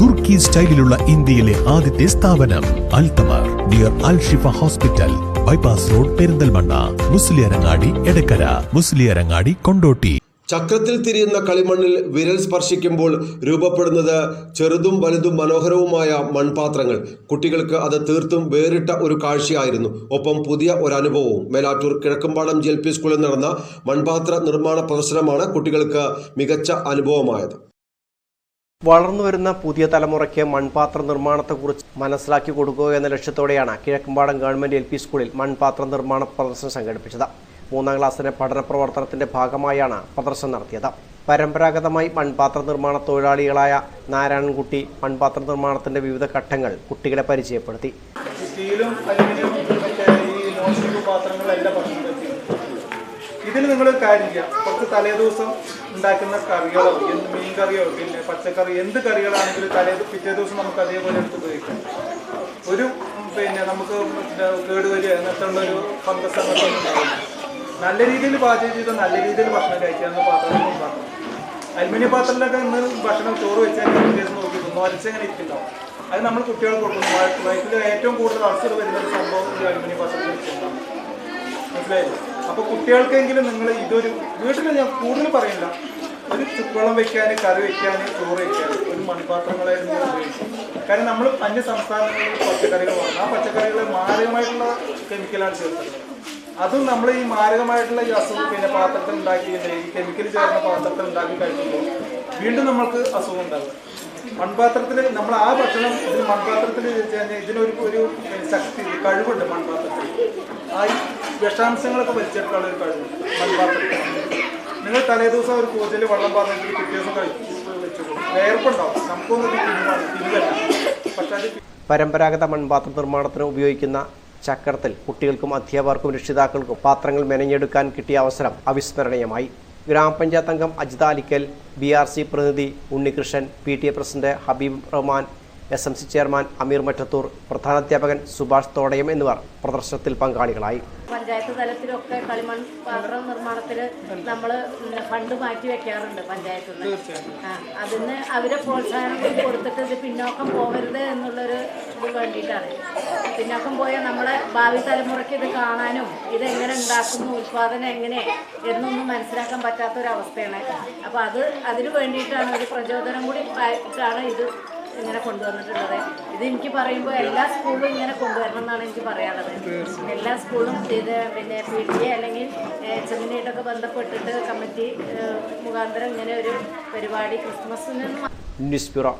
തുർക്കി സ്റ്റൈലിലുള്ള ഇന്ത്യയിലെ ആദ്യത്തെ സ്ഥാപനം അൽതമർ dear Al Shifa hospital bypass road Perinthalmanna. Musliyarangadi Edakkara. Musliyarangadi Kondotty. ചക്രത്തിൽ തിരിയുന്ന കളിമണ്ണിൽ വിരൽ സ്പർശിക്കുമ്പോൾ രൂപപ്പെടുന്നത് ചെറുതും വലുതും മനോഹരവുമായ മൺപാത്രങ്ങൾ. കുട്ടികൾക്ക് അത് തീർത്തും വേറിട്ട ഒരു കാഴ്ചയായിരുന്നു. ഒപ്പം പുതിയ ഒരു അനുഭവവും Melattur Kizhakkumpalam G L P സ്കൂളിൽ നടന്ന മൺപാത്ര നിർമ്മാണ പ്രദർശനമാണ് കുട്ടികൾക്ക് മികച്ച അനുഭവമായത്. വളർന്നുവരുന്ന പുതിയ തലമുറയ്ക്ക് മൺപാത്ര നിർമ്മാണത്തെക്കുറിച്ച് മനസ്സിലാക്കി കൊടുക്കുക എന്ന ലക്ഷ്യത്തോടെയാണ് കിഴക്കമ്പാടം ഗവൺമെന്റ് എൽ പി സ്കൂളിൽ മൺപാത്ര നിർമ്മാണ പ്രദർശനം സംഘടിപ്പിച്ചത്. മൂന്നാം ക്ലാസ്സിലെ പഠന പ്രവർത്തനത്തിന്റെ ഭാഗമായാണ് പ്രദർശനം നടത്തിയത്. പരമ്പരാഗതമായി മൺപാത്ര നിർമ്മാണ തൊഴിലാളികളായ നാരായണൻകുട്ടി മൺപാത്ര നിർമ്മാണത്തിന്റെ വിവിധ ഘട്ടങ്ങൾ കുട്ടികളെ പരിചയപ്പെടുത്തി അലുമിനിയം മറ്റേ ഈ നോൺ സ്റ്റിക്ക് പാത്രങ്ങളെല്ലാം ഭക്ഷണം വെച്ചിട്ടുണ്ട് ഇതിൽ നിങ്ങൾ കാര്യം കുറച്ച് കുറച്ച് തലേദിവസം ഉണ്ടാക്കുന്ന കറികളോ എന്ത് മീൻ കറിയോ പിന്നെ പച്ചക്കറി എന്ത് കറികളാണെങ്കിലും തലേ പിറ്റേ ദിവസം നമുക്ക് അതേപോലെ എടുത്ത് ഉപയോഗിക്കാം. ഒരു പിന്നെ നമുക്ക് കേട് കേടുവരിക എന്നിട്ടുള്ള ഒരു ഫംഗസ് നല്ല രീതിയിൽ പാചകം ചെയ്ത് നല്ല രീതിയിൽ ഭക്ഷണം കഴിക്കാമെന്ന് പാത്രങ്ങൾ ഉണ്ടാക്കണം അലുമിനിയം പാത്രത്തിലൊക്കെ ഇന്ന് ഭക്ഷണം ചോറ് വെച്ചാൽ ദിവസം നോക്കി നോലിച്ചങ്ങനെ ഇരിക്കുന്നുണ്ടാവും. അത് നമ്മൾ കുട്ടികൾക്ക് കൊടുക്കുന്നു. വയറ്റിൽ ഏറ്റവും കൂടുതൽ അൾസർ വരുന്ന ഒരു സംഭവം ഒരു അലുമിനിയം പാത്രത്തിൽ മനസ്സിലായില്ലേ? അപ്പൊ കുട്ടികൾക്കെങ്കിലും നിങ്ങൾ ഇതൊരു വീട്ടിൽ ഞാൻ കൂടുതൽ പറയില്ല ഒരു ചുക്കുവെള്ളം വെക്കാൻ കറി വെക്കാൻ ചോറ് വെക്കാൻ ഒരു മൺപാത്രങ്ങളായിരുന്നു ഉപയോഗിക്കും കാരണം നമ്മൾ അന്യ സംസ്ഥാനങ്ങളിൽ പച്ചക്കറികൾ വാങ്ങും. ആ പച്ചക്കറികൾ മാരകമായിട്ടുള്ള കെമിക്കലാണ് ചേർത്തത്. അതും നമ്മൾ ഈ മാരകമായിട്ടുള്ള ഈ അസുഖം പിന്നെ പാത്രത്തിൽ ഉണ്ടാക്കി ഈ കെമിക്കൽ ചേർന്ന പാത്രത്തിൽ ഉണ്ടാക്കി കഴിക്കുമ്പോൾ വീണ്ടും നമ്മൾക്ക് അസുഖം ഉണ്ടാകും. മൺപാത്രത്തിൽ നമ്മൾ ആ ഭക്ഷണം ഇതിന് മൺപാത്രത്തിൽ ഇതിനൊരു ഒരു ശക്തി കഴിവുണ്ട് മൺപാത്രത്തിൽ ആ വിഷാംശങ്ങളൊക്കെ വലിച്ചെടുക്കാനുള്ള ഒരു കഴിവുണ്ട് മൺപാത്രത്തിൽ നിങ്ങൾ തലേ ദിവസം ഒരു കൂജൽ വെള്ളം പാത്രത്തിൽ പിറ്റേ ദിവസം കഴിച്ചു വേർപ്പുണ്ടാവും. നമുക്കൊന്നും അത് പരമ്പരാഗത മൺപാത്ര നിർമ്മാണത്തിന് ഉപയോഗിക്കുന്ന ചക്രത്തിൽ കുട്ടികൾക്കും അധ്യാപകർക്കും രക്ഷിതാക്കൾക്കും പാത്രങ്ങൾ മെനഞ്ഞെടുക്കാൻ കിട്ടിയ അവസരം അവിസ്മരണീയമായി. ഗ്രാമപഞ്ചായത്ത് അംഗം Ajitha Alikkal B R C പ്രതിനിധി Unnikrishnan P T A president Habeeb Rahman S M C chairman Ameer Mattathur പ്രധാനാധ്യാപകൻ Subhash Thodayam എന്നിവർ പ്രദർശനത്തിൽ പങ്കാളികളായി. പഞ്ചായത്ത് തലത്തിലൊക്കെ കളിമൺ പാത്ര നിർമ്മാണത്തിൽ നമ്മൾ ഫണ്ട് മാറ്റി വെക്കാറുണ്ട് പഞ്ചായത്തിൽ അതിന് അവരെ പ്രോത്സാഹനം കൂടി കൊടുത്തിട്ട് ഇത് പിന്നോക്കം പോകരുത് എന്നുള്ളൊരു ഇത് വേണ്ടിയിട്ടാണ്. പിന്നോക്കം പോയാൽ നമ്മുടെ ഭാവി തലമുറയ്ക്ക് ഇത് കാണാനും ഇതെങ്ങനെ ഉണ്ടാക്കുന്നു ഉത്പാദനം എങ്ങനെ എന്നൊന്നും മനസ്സിലാക്കാൻ പറ്റാത്തൊരവസ്ഥയാണ്. അപ്പോൾ അത് അതിന് വേണ്ടിയിട്ടാണ് ഒരു പ്രചോദനം കൂടി ആയിട്ടാണ് ഇത് ഇങ്ങനെ കൊണ്ടുവന്നിട്ടുള്ളത്. ഇത് എനിക്ക് പറയുമ്പോൾ എല്ലാ സ്കൂളും ഇങ്ങനെ കൊണ്ടുവരണം എന്നാണ് എനിക്ക് പറയാനുള്ളത്. എല്ലാ സ്കൂളും ഇത് പിന്നെ പി ടി എ അല്ലെങ്കിൽ ചെമ്മനായിട്ടൊക്കെ ബന്ധപ്പെട്ടിട്ട് കമ്മിറ്റി മുഖാന്തരം ഇങ്ങനെ ഒരു പരിപാടി ക്രിസ്മസിന് ന്യൂസ് ബ്യൂറോ